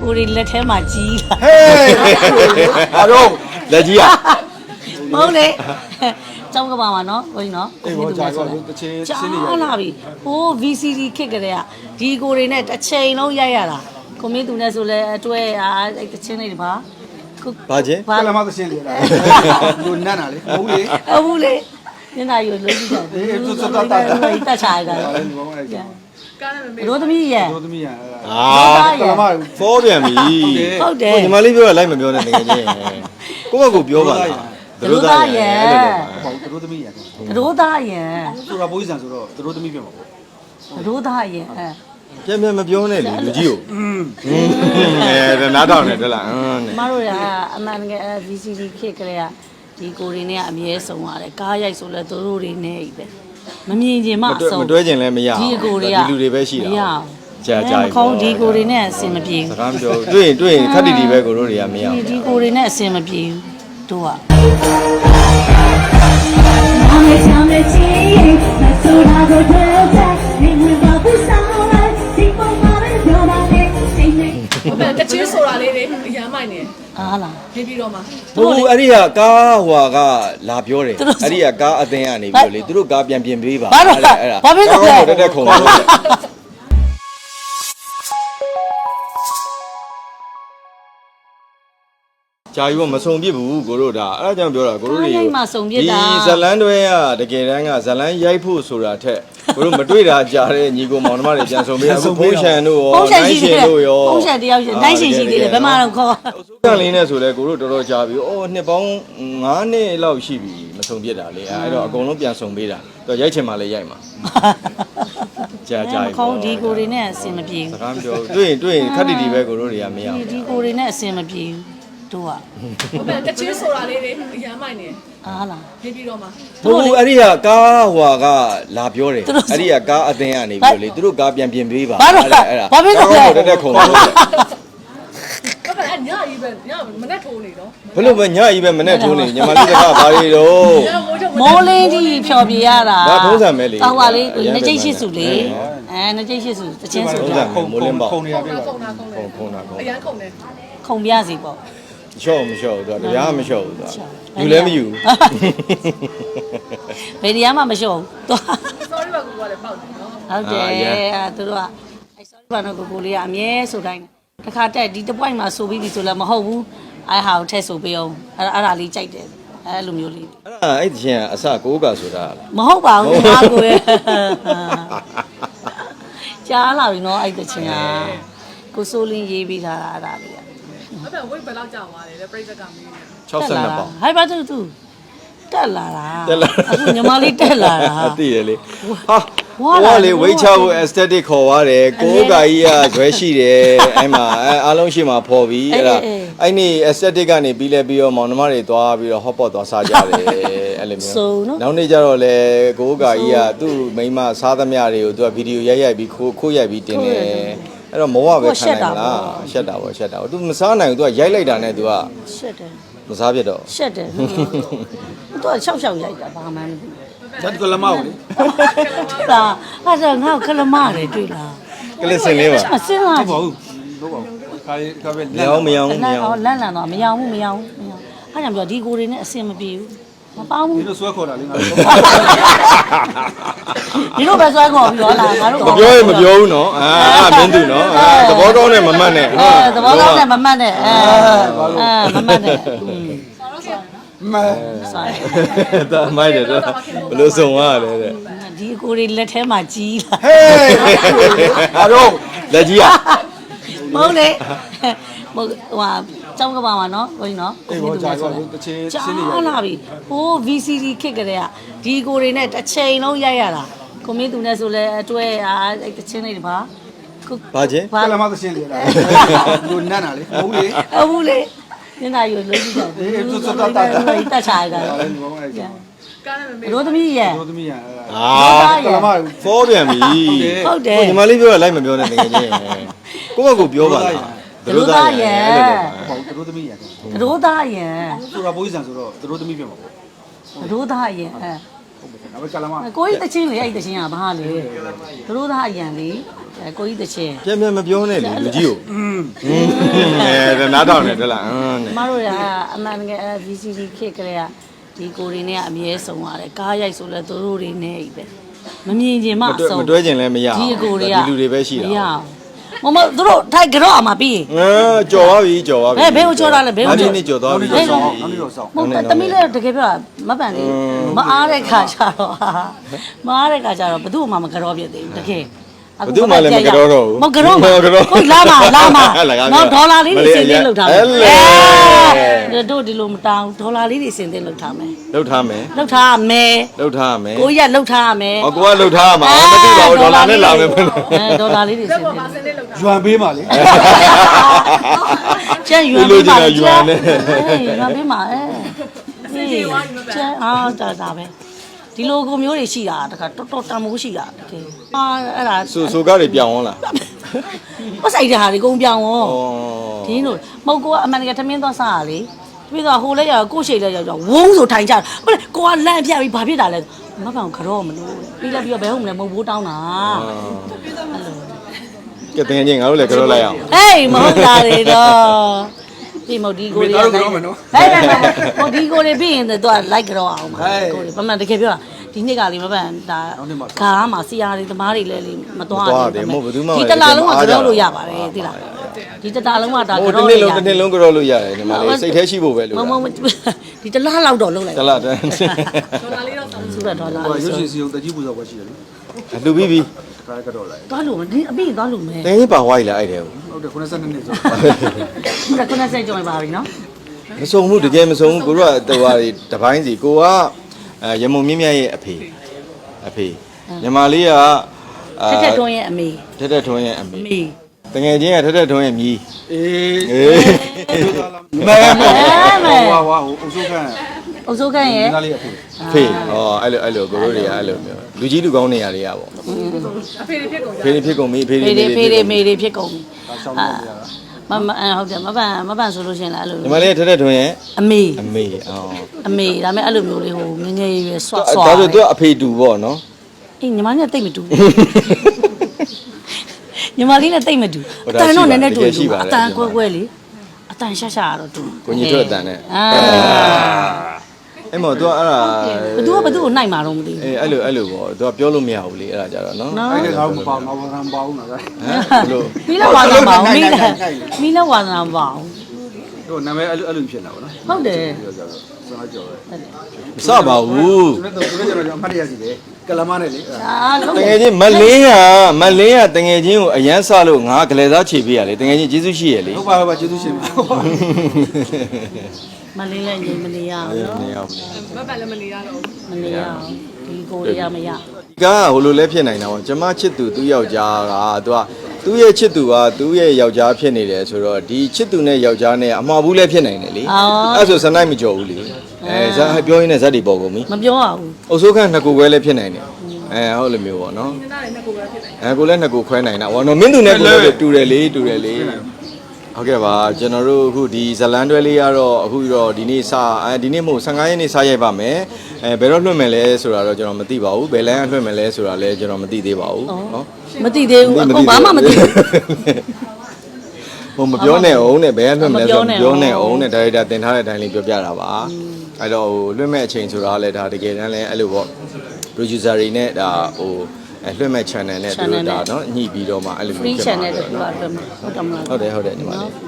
ကိုရီလက်ထဲမှာကြီးလာဟေးဘာတော့လက်ကြီးอ่ะဟုတ်လေကျောင်းကပါမှာနော်ကိုကြီးနော်အေးဘောကြာတော့တချင်းကြာစင်းနေရလာပြီဟိုး VCD ခစ်ကြတဲ့ကဒီကိုရီနဲ့တစ်ချိန်လုံးရိုက်ရတာကိုမင်းသူနဲ့ဆိုလဲအတွဲအားအဲ့တချင်းလေးတွေပါခုဘာချင်းဘာကလမသချင်းလေလားလူနတ်နာလေဟုတ်လေအဘူးလေညနာယူလို့ကြည့်တာအေးသူစတာတာတက်ချာရတာ အဲ့ဒီဘောအဲ့ဒီရိုးသမီးရဲ့ တို့သမီးရအာကလမဖောပြန်ပြီဟုတ်တယ်ညီမလေးပြောတာလိုက်မပြောနဲ့တကယ်ချင်းကိုယ့်ဘက်ကိုပြောပါလားတို့သားရဲ့ပေါ့တို့သမီးရရိုးသားရဲ့ဆိုတာဘိုးကြီးဆန်ဆိုတော့တို့သမီးပြန်ပါပေါ့ရိုးသားရဲ့ပြန်ပြန်မပြောနဲ့လေလူကြီးကိုอืมအဲနားထောင်နေတယ်လားအင်းမတို့ကအမှန်တကယ် VCD ခစ်ကြတဲ့ကဒီကိုရီနဲ့အမြဲဆုံးရတယ်ကားရိုက်ဆိုလဲတို့တို့တွေနဲ့ပဲ မမြင်ချင်မှမအတွဲဆုံးမတွဲကျင်လည်းမရအောင်ဒီအကိုတွေကဒီလူတွေပဲရှိတာမရအောင်ကြာကြာမခေါင်းဒီကိုတွေနဲ့အဆင်မပြေစကားမပြောဘူးတွေ့ရင်တွေ့ရင်ခက်တီတီပဲကိုတို့တွေကမရအောင်ဘူးဒီဒီကိုတွေနဲ့အဆင်မပြေဘူးတို့က I'm a time မှဘူးအဲ့ဒီကကားဟွာကလာပြောတယ်အဲ့ဒီကကားအသင်းကနေပြောလေသူတို့ကားပြန်ပြင်ပေးပါဘာလို့လဲဘာဖြစ်လို့လဲတက်တက်ခုံလို့ ကြာယူမစုံပြစ်ဘူးကိုတို့ဒါအဲ့ဒါကြောင့်ပြောတာကိုတို့တွေကားရိုက်မှစုံပြစ်တာ ဒီဇလန်းတွဲကတကယ်တမ်းကဇလန်းရိုက်ဖို့ဆိုတာထက်ကိုတို့မတွေ့တာကြားတဲ့ညီကိုမောင်နှမတွေပြန်ဆောင်ပေးအခုဖုန်းရှန်တို့ရောဖုန်းရှန်ရှိသေးတယ်တို့ရောဖုန်းရှန်တယောက်ရှိနိုင်ရှင်ရှိသေးတယ်ဘယ်မှာတော့ခေါ်ကံလေးနဲ့ဆိုလဲကိုတို့တော်တော်ကြာပြီ။အော်နှစ်ပေါင်း9နှစ်လောက်ရှိပြီမဆုံးပြစ်တာလေ။အဲ့တော့အကုန်လုံးပြန်ဆုံးပေးတာ။တော့ရိုက်ချင်မှလည်းရိုက်မှာ။ကြာကြာပြီခေါင်းဒီကိုတွေနဲ့အဆင်မပြေစကားမပြောဘူး။တွေ့ရင်တွေ့ရင်ခက်တီတီပဲကိုတို့တွေကမရဘူးဘူးဒီဒီကိုတွေနဲ့အဆင်မပြေဘူး တို့ကဟုတ်တယ်တချင်းဆိုတာလေးတွေအရမ်းမိုက်နေအားလားနေပြီးတော့မှ။ဘူးအဲ့ဒီကကားဟွာကလာပြောတယ်သူတို့။အဲ့ဒီကကားအသင်းကနေပြောလေသူတို့ကားပြန်ပြင်ပေးပါဘာလို့လဲအဲ့ဒါဘာဖြစ်လို့လဲတက်တက်ခုံလို့ဟုတ်တယ်အညကြီးပဲညမနဲ့ထိုးနေတော့ဘယ်လိုပဲညကြီးပဲမနဲ့ထိုးနေညီမလေးတကဘာတွေတော့ညမိုးချုပ်မိုးလင်းကြီးဖြော်ပြရတာဒါထုံးစံပဲလေတောက်ပါလေအရင်နှစ်ကျိတ်ရှိစုလေအဲအဲနှစ်ကျိတ်ရှိစုတချင်းစုထုံးပြစံခုံမိုးလင်းပေါ့ခုံနေရပြတာပါခုံတာခုံတယ်ခုံတာခုံအရမ်းခုံတယ်ခုံပြစီပေါ့ ရှော့မရှော့ဘူးသူကတရားမရှော့ဘူးသူကယူလည်းမယူဘယ်တရားမှမလျှော့ဘူးသွား sorry ပါကူကလည်းပေါက်တယ်နော်ဟုတ်တယ်အဲသူတို့ကအဲ sorry ဘာလို့ကိုကိုလေးကအမြဲဆိုတိုင်းတစ်ခါတက်ဒီတစ်ပွိုင်းမှာဆိုပြီးပြီဆိုလည်းမဟုတ်ဘူးအဲဟာကိုထည့်ဆိုပေးအောင်အဲ့ဒါအဲ့ဒါလေးကြိုက်တယ်အဲလိုမျိုးလေးအဲ့ဒါအဲ့ဒီချင်းကအစကိုးကဆိုတာလားမဟုတ်ပါဘူးငါကိုရဲ့ကြားလာပြီနော်အဲ့တချင်ကကိုစိုးလင်းရေးပြီးထားတာအဲ့ဒါလေးက ဟုတ်တယ်ဝိတ်ဘယ်လောက်ကြာသွားတယ်လဲပြိတ္တကမေးနေ62ပေါင်ဟိုက်ပါတူတူတက်လာတာတက်လာအခုညီမလေးတက်လာတာသိရလေဟာဝါဟိုလာကလေဝိတ်ချဖို့ aesthetic ခေါ်ရတယ်ကိုးကကြီးကဇွဲရှိတယ်အဲ့မှာအဲ့အားလုံးရှိမှာဖော်ပြီးအဲ့ဒါအဲ့นี่ aesthetic ကနေပြီးလဲပြီးတော့မောင်နှမတွေသွားပြီးတော့ hot pot သွားစားကြတယ်အဲ့လိုမျိုးဆိုနော်နောက်နေ့ကျတော့လေကိုးကကြီးကသူ့မိန်းမစားသမျှတွေကိုသူကဗီဒီယိုရိုက်ရိုက်ပြီးခိုးခိုးရိုက်ပြီးတင်တယ် အဲ့တော့မောကပဲခံနိုင်လားရှက်တာပေါ့ရှက်တာပေါ့ तू မစားနိုင်ဘူး तू ကရိုက်လိုက်တာနဲ့ तू က ရှက်တယ် မစားပြတ်တော့ ရှက်တယ်သူကရှောက်ရှောက်ရိုက်တာဘာမှမသိဘူး ဓာတ်ကလမောက်လေ ဟုတ်လားအဲ့ဒါငါ့ကိုခလမတယ်တွေ့လား ကလစ်စင်လေးပါ အစင်းလာ ဟုတ်ပါဘူးဟုတ်ပါဘူးခါရီခါပဲ မရောမရောမ လန့် ရော အောင်လန့်လန့်တော့မရောဘူးမရောဘူးမရောအဲ့ကြောင့်ပြောဒီကိုတွေနဲ့အဆင်မပြေဘူးမပေါင်းဘူး ဒီလိုဆွဲခေါ်တာလေငါတို့ ဒီလိုပဲစွဲခေါ်ပြီးတော့လာငါတို့မပြောရင်မပြောဘူးနော်အာအမင်းသူနော်အာသဘောကောင်းနဲ့မမှတ်နဲ့အဲသဘောကောင်းနဲ့မမှတ်နဲ့အဲအဲမမှတ်နဲ့မဲဆိုင်ဒါမိုက်တယ်တော့ဘလို့စုံရလဲတဲ့ဒီအကိုတွေလက်ထဲမှာကြီးလာဟေးဟာတော့လက်ကြီးอ่ะမဟုတ်လေမဟုတ်ဟိုကျောင်းကပါမှာနော်ကိုကြီးနော်ကိုကြီးတို့ဆိုတချင်းချင်းနေရလာပြီဟို VCD ခစ်ကလေးကဒီကိုတွေနဲ့တစ်ချိန်လုံးရိုက်ရတာ ကိုမင်းသူနဲ့ဆိုလဲအတွဲအားအဲ့တချင်းလေးတွေပါခုဘာချင်းဘာကလမသချင်းလေလားလူနတ်နာလေဟုတ်လေအဘူးလေညနာယူလို့ကြည့်တာအေးသူစတာတာတက်ချာရတာအဲ့ဒီဘောအဲ့ဒီကားနဲ့မမေးရိုးသမီးရဲ့တို့သမီးရအာကလမဖောပြန်ပြီဟုတ်တယ်ကိုညီမလေးပြောတာလိုက်မပြောနဲ့တကယ်ချင်းကိုယ့်ဘက်ကိုပြောပါလားရိုးသားရဲ့ဟုတ်တို့သမီးရရိုးသားရဲ့ဆိုတာဘိုးကြီးဆန်ဆိုတော့တို့သမီးပြန်ပါပေါ့ရိုးသားရဲ့အဲ ဟုတ်ပါဘူးဒါပေမဲ့ကလမကိုကြီးတချင်းလေအဲ့တချင်းကဘာလဲသူတို့သားအရန်လေအဲကိုကြီးတချင်းပြန်ပြန်မပြောနဲ့လေလူကြီးကိုอืมအဲနားထောင်နေတယ်လားအင်းကျမတို့ကအမှန်တကယ်အဲ VCD ခေတ်ကလေးကဒီကိုတွေနဲ့အမြဲဆုံးရတယ်ကားရိုက်ဆိုလဲသူတို့တွေနဲ့ကြီးပဲမမြင်ချင်မှမအတွဲဆုံး မတွဲကျင်လည်းမရအောင်ဒီအကိုတွေကဒီလူတွေပဲရှိတာ မရအောင် မမသူတို့ထိုက်ကြော့အမှာပြီးအဲကြော်သွားပြီကြော်သွားပြီဘယ်ဘယ်ကိုကြော်တာလဲဘယ်ကိုကြော်ဒီနေ့ကြော်သွားပြီနောက်နေ့တော့ဆောင်းနောက်နေ့တော့ဆောင်းမဟုတ်တမီးလည်းတကယ်ပြောတာမပန်လေမအားတဲ့ခါကျတော့မအားတဲ့ခါကျတော့ဘယ်သူမှမကြောပြသေးဘူးတကယ် ဘယ်သူမှလည်းမကြောတော့ဘူးမကြောမကြောတော့ဟုတ်လာမလာမဟုတ်လားနော်ဒေါ်လာလေးတွေစင်တင်လောက်ထားမယ်အဲ့လေအဲတို့ဒီလိုမတောင်းဒေါ်လာလေးတွေစင်တင်လောက်ထားမယ်လှုပ်ထားမယ်လောက်ထားမယ်လှုပ်ထားမယ်ကိုကြီးကလောက်ထားမယ်အကိုကလှုပ်ထားမှာမသိပါဘူးဒေါ်လာနဲ့လာမယ်အဲဒေါ်လာလေးတွေစင်တင်ပါစင်းလေးလောက်တာရွမ်ပေးပါလေကျန်ယူရပေးပါလူလူချင်းကယူရနဲ့အေးယူရပေးပါအဲကျန်အာတာတာပဲ ဒီလိုကိုမျိုးတွေရှိတာတခါတော်တော်တန်မိုးရှိတာတကယ်အာအဲ့ဒါဆိုဆိုကားတွေပြောင်းအောင်လားပတ်ဆိုင်တဲ့ဟာတွေကုန်ပြောင်းရောဩဒီလိုမဟုတ်ကိုကအမှန်တကယ်ထမင်းသွားစားရလေထမင်းသွားဟိုလဲရကိုရှိလဲရကြောဝုန်းဆိုထိုင်ကြဟုတ်လေကိုကလန့်ပြပြီးဘာဖြစ်တာလဲမပန်ခရောမလို့ပြီးလဲပြီးတော့ဘဲဟုတ်မလဲမဟုတ်ဘူးတောင်းတာအဲ့လိုကဲတင်ချင်းငါတို့လည်းကြောက်လိုက်အောင်ဟေးမဟုတ်တာတွေတော့ ဒီမဟုတ်ဒီကိုတွေဟဲ့ဟဲ့ဟဲ့ဟိုဒီကိုတွေပြီးရင်တော့လိုက်ကြောအောင်ပါကိုတွေပမှန်တကယ်ပြောတာဒီနှစ်ကလေးမပန်ဒါခါမှာစီယာတွေသမားတွေလည်းလေမသွားဒီတလားလုံးကကြောလို့ရပါတယ်သိလားဒီတလားလုံးကဒါဟိုကြောတစ်လို့နေ့ရလုံးတစ်နေ့လုံးကြောလို့ရတယ်ဒီမှာလေစိတ်แท้ရှိဖို့ပဲလို့မမမဒီတလားလောက်တော့လုံးလိုက်တလားတန်းဒေါ်လာလေးတော့ဆောင်းစုရတော့လာဟိုရုပ်ရှင်စီုံတကြီးပူဇော်ပွဲရှိတယ်လေလူပြီးပြီ တခါကတော့လိုက်သွားလို့ဒီအပြည့်သွားလို့မယ်တင်ချင်းပါဝိုင်းလာအဲ့တဲ့ကိုဟုတ်တယ်92နှစ်ဆိုဟုတ်ကဲ့ခုနစိတ်ကြောင်ပါပြီနော်မစုံဘူးတကယ်မစုံဘူးကိုတို့ကတော်ရီတပိုင်းစီကိုကအဲရမုံမြင့်မြတ်ရဲ့အဖေအဖေညီမလေးကထက်ထက်တွန်းရဲ့အမေထက်ထက်ထွန်းရဲ့အမေအမေတငယ်ချင်းကထက်ထက်ထွန်းရဲ့မြီးအေးအေးမဲမဲဟွာဟွာဟိုအုပ်စုခန့် အုပ်စိုးခန့်ရဲ့ဒီသားလေးအဖေဖေဟောအဲ့လိုအဲ့လိုကိုတို့တွေကအဲ့လိုမျိုးလူကြီးလူကောင်းနေရတွေကပေါ့အဖေတွေဖြစ်ကုန်ကြဖေးဖြစ်ကုန်ပြီဖေးဖေးတွေတွေဖေးတွေမေတွေဖြစ်ကုန်ပြီဒါရှောင်းလို့ရတာမမအဲ့ဟုတ်တယ်မပန်မပန်ဆိုလို့ရှိရင်လည်းအဲ့လိုညီမလေးကထက်ထက်ထွန်းရဲ့အမေအမေအော်အမေဒါပေမဲ့အဲ့လိုမျိုးလေးဟိုငငယ်ရွယ်ဆွတ်ဆွတ်ဒါဆိုသူကအဖေတူပေါ့နော်အေးညီမလေးနဲ့တိတ်မတူညီမလေးနဲ့တိတ်မတူအတန်တော့နည်းနည်းတူတူအတန်ကွဲကွဲလေးအတန်ရှာရှာတော့တူကိုကြီးထွက်အတန်နဲ့အာ အဲ့မော်သူကအဲ့ဒါဘသူကဘသူကိုနိုင်မှာတော့မသိဘူးအေးအဲ့လိုအဲ့လိုပေါ့သူကပြောလို့မရဘူးလေအဲ့ဒါကြတော့နော်နော်အဲ့ဒါကတော့မပေါငါဝရံပေါင်းတာကဲဟမ်ဘလို့ မီးလက်ဝါသနာပါအောင်မီးလက်မီးလက်ဝါသနာပါအောင် ဟိုနာမည်အဲ့လိုအဲ့လိုဖြစ်နေတာပေါ့နော်ဟုတ်တယ်ပြောကြတော့စမ်းကြော်တယ်မစပါဘူးသူလည်းသူလည်းကျွန်တော်အမှတ်ရစီတယ်ကလမနဲ့လေအာလုံးတငယ်ချင်းမလင်းကမလင်းကတငယ်ချင်းကိုအရန်ဆလို့ငါကလေးစားခြေပေးရလေတငယ်ချင်းကျေးဇူးရှိရလေဟုတ်ပါဟုတ်ပါကျေးဇူးရှင်ပါမလေးလည်းငြိမ်မနေရအောင်နော်နေအောင်မပတ်လည်းမနေရတော့ဘူးမနေရအောင်ဒီကိုရမရဒီကဟိုလိုလဲဖြစ်နိုင်တာပေါ့ကျမချစ်သူသူ့ယောက်ျားကသူက သူ့ရဲ့ချစ်သူကသူ့ရဲ့ယောက်ျားဖြစ်နေတယ်ဆိုတော့ဒီချစ်သူနဲ့ယောက်ျားနဲ့အမှားဘူးလဲဖြစ်နိုင်တယ်လေအဲ့ဆိုစနိုင်မကြော်ဘူးလေအဲဇက်ပြောရင်းနဲ့ဇက်တွေပေါ်ကုန်ပြီမပြောရဘူးအုပ်စိုးခန့်နှစ်ခုခွဲလည်းဖြစ်နိုင်တယ်အဲဟုတ်လိုမျိုးပေါ့နော်နင်သားတွေနှစ်ကိုပဲဖြစ်တယ်အဲကိုလည်းနှစ်ခုခွဲနိုင်တာဘောနော်မင်းသူနဲ့ကိုလည်းတူတယ်လေတူတယ်လေ ဟုတ်ကဲ့ပါကျွန်တော်တို့အခုဒီဇလန်တွဲလေးကတော့အခုတော့ဒီနေ့စအဲဒီနေ့မဟုတ်15ရက်နေ့စရိုက်ပါမယ်အဲဘယ်တော့လွှင့်မယ်လဲဆိုတာတော့ကျွန်တော်မသိပါဘူးဘယ်လမ်းကလွှင့်မယ်လဲဆိုတာလည်းကျွန်တော်မသိသေးပါဘူးနော်မသိသေးဘူးအကုန်ဘာမှမသိဘူးဟိုမပြောနဲ့အောင်နဲ့ဘယ်ကလွှင့်မလဲဆိုမတော့ပြောမနဲ့ပြောနဲ့အောင်အောင်နဲ့ဒါရိုက်တာတင်ထားတဲ့အတိုင်းလေးပြောပြတာပါအဲ့တော့ဟိုလွှင့်မဲ့အချိန်ဆိုတာကလည်းဒါတကယ်တမ်းလည်းအဲ့လိုပေါ့ producer တွေနဲ့ဒါဟို အဲလွှင့်မဲ့ channel နဲ့သူတို့ဒါနော်ညှိပြီးတော့မှအဲ့လိုမျိုး free ဖြစ်မှာ channel တပဲခုနော်အတွက်ဟုတ်တယ်မလားဟုတ်တယ်ဟုတ်တယ်ညီမလေး